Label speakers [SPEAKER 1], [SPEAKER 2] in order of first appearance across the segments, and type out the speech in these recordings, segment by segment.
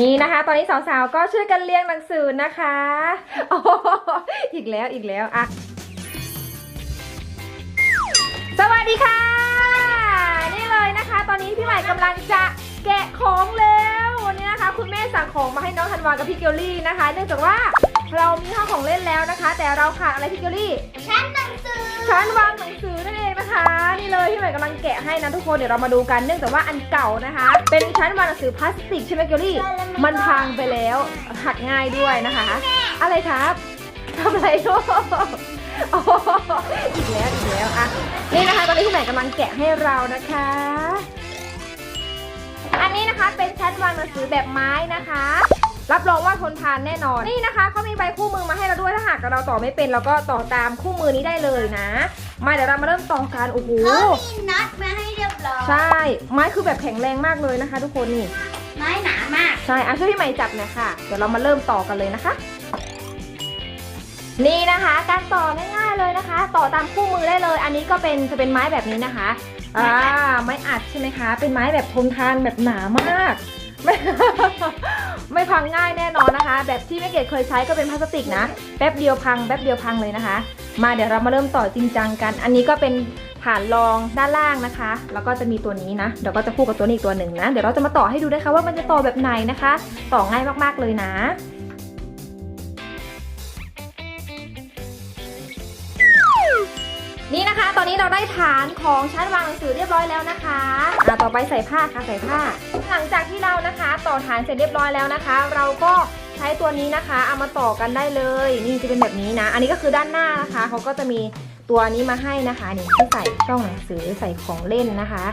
[SPEAKER 1] นี่นะคะ ตอนนี้สาวๆ ก็ช่วยกันเรียงหนังสือนะคะโอ้อีกแล้วอีกแล้วอะสวัสดีค่ะ นี่เลยนะคะ ตอนนี้พี่ใหม่กำลังจะแกะของแล้ววันนี้นะคะ คุณแม่สั่งของมาให้น้องธันวากับพี่เกลลี่นะคะ เนื่องจากว่า เรามีห้องของเล่นแล้วนะคะ แต่เราขาดอะไรพี่เกลลี่
[SPEAKER 2] ชั้นหนังสือ
[SPEAKER 1] ชั้นวางหนังสือนั่นเองนะคะ นี่เลยพี่ใหม่กำลังแกะให้นะทุกคนเดี๋ยวเรามาดูกันเนื่องจากว่าอันเก่านะคะ เป็นชั้นวางหนังสือพลาสติกใช่ไหมเกลลี่ มันพังไปแล้วหักง่ายด้วยนะคะ อะไรครับทำอะไรลูกโอ้โหอีกแล้วอีกแล้วอะนี่นะคะตอนนี้พี่ใหม่กำลังแกะให้เรานะคะ อันนี้นะคะเป็นชั้นวางหนังสือแบบไม้นะคะ รับรองว่าทนทานแน่นอน นี่นะคะเขามีใบคู่มือมาให้เราด้วยถ้าหากเราต่อไม่เป็นเราก็ต่อตามคู่มือนี้ได้เลยนะ มาเดี๋ยวเรามาเริ่มต่อกันโอ้โห
[SPEAKER 2] เขามีน็อตมาให้เรียบร้อย
[SPEAKER 1] ใช่ ไม้คือแบบแข็งแรงมากเลยนะคะ ทุกคนนี่
[SPEAKER 2] ไม้หนามาก
[SPEAKER 1] ใช่อะช่วยพี่ใหม่จับหน่อยค่ะเดี๋ยวเรามาเริ่มต่อกันเลยนะคะนี่นะคะ การต่อง่ายๆเลยนะคะ ต่อตามคู่มือได้เลย อันนี้ก็เป็นจะเป็นไม้แบบนี้นะคะอ่าไม้อัดใช่ไหมคะ เป็นไม้แบบทนทานแบบหนามากไม่ไม่ พังง่ายแน่นอนนะคะ แบบที่แม่เกดเคยใช้ก็เป็นพลาสติกนะแป๊บเดียวพังแป๊บเดียวพังเลยนะคะ มาเดี๋ยวเรามาเริ่มต่อจริงจังกัน อันนี้ก็เป็นฐานรองด้านล่างนะคะ แล้วก็จะมีตัวนี้นะ เดี๋ยวก็จะคู่กับตัวนี้อีกตัวหนึ่งนะ เดี๋ยวเราจะมาต่อให้ดูนะคะว่ามันจะต่อแบบไหนนะคะ ต่อง่ายมากๆเลยนะ นี่นะคะ ตอนนี้เราได้ฐานของชั้นวางหนังสือเรียบร้อยแล้วนะคะอะต่อไปใส่ผ้าค่ะใส่ผ้า หลังจากที่เรานะคะ ต่อฐานเสร็จเรียบร้อยแล้วนะคะ เราก็ใช้ตัวนี้นะคะ เอามาต่อกันได้เลย นี่จะเป็นแบบนี้นะ อันนี้ก็คือด้านหน้านะคะเขาก็จะมีตัวนี้มาให้นะคะนี่ที่ใส่ช่องหนังสือใส่ของเล่นนะคะ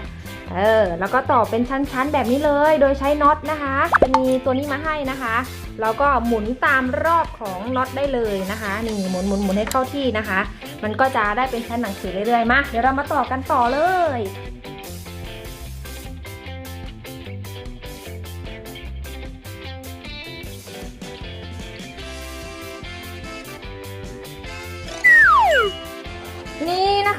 [SPEAKER 1] เออ แล้วก็ต่อเป็นชั้นๆแบบนี้เลย โดยใช้น็อตนะคะ จะมีตัวนี้มาให้นะคะ แล้วก็หมุนตามรอบของน็อตได้เลยนะคะ นี่หมุนหมุนหมุนให้เข้าที่นะคะ มันก็จะได้เป็นชั้นหนังสือเรื่อยๆ มา เดี๋ยวเรามาต่อกันต่อเลย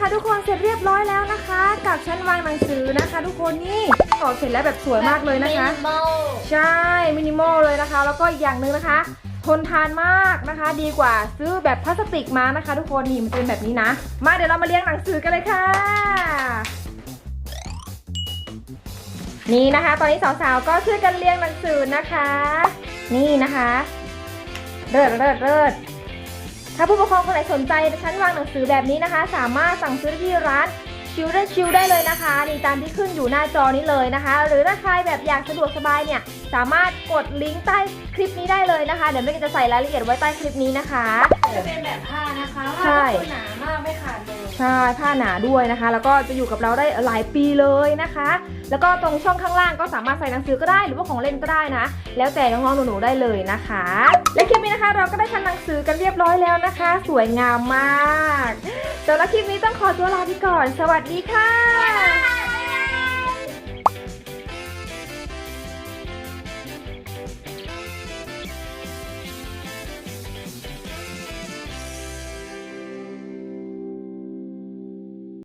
[SPEAKER 1] นี่นะคะ ทุกคนเสร็จเรียบร้อยแล้วนะคะ กับชั้นวางหนังสือนะคะ ทุกคนนี่ต่อเสร็จแล้วแบบสวยมากเลยนะคะ
[SPEAKER 2] มินิมอล
[SPEAKER 1] ใช่มินิมอลเลยนะคะ แล้วก็อีกอย่างหนึ่งนะคะ ทนทานมากนะคะ ดีกว่าซื้อแบบพลาสติกมานะคะ ทุกคนนี่มันจะเป็นแบบนี้นะ มาเดี๋ยวเรามาเรียงหนังสือกันเลยค่ะ นี่นะคะ ตอนนี้สาวๆก็ช่วยกันเรียงหนังสือนะคะ นี่นะคะเลิศเลิศเลิศ ถ้าผู้ปกครองคนไหนสนใจชั้นวางหนังสือแบบนี้นะคะ สามารถสั่งซื้อได้ที่ร้านชิลได้ชิลได้เลยนะคะนี่ตามที่ขึ้นอยู่หน้าจอนี้เลยนะคะ หรือถ้าใครแบบอยากสะดวกสบายเนี่ย สามารถกดลิงก์ใต้คลิปนี้ได้เลยนะคะ เดี๋ยวแม่ก็จะใส่รายละเอียดไว้ใต้คลิปนี้นะคะ
[SPEAKER 3] จะเป็นแบบผ้านะคะ
[SPEAKER 1] ใช่
[SPEAKER 3] ผ้าก็คือหนามากไม่ขาดเลย
[SPEAKER 1] ใช่ผ้าหนาด้วยนะคะ แล้วก็จะอยู่กับเราได้หลายปีเลยนะคะ แล้วก็ตรงช่องข้างล่างก็สามารถใส่หนังสือก็ได้หรือว่าของเล่นก็ได้นะ แล้วแต่น้องๆหนูๆได้เลยนะคะ และคลิปนี้นะคะเราก็ได้ชั้นหนังสือกันเรียบร้อยแล้วนะคะ สวยงามมากสำหรับคลิปนี้ต้องขอตัวลาไปก่อน สวัสดีค่ะ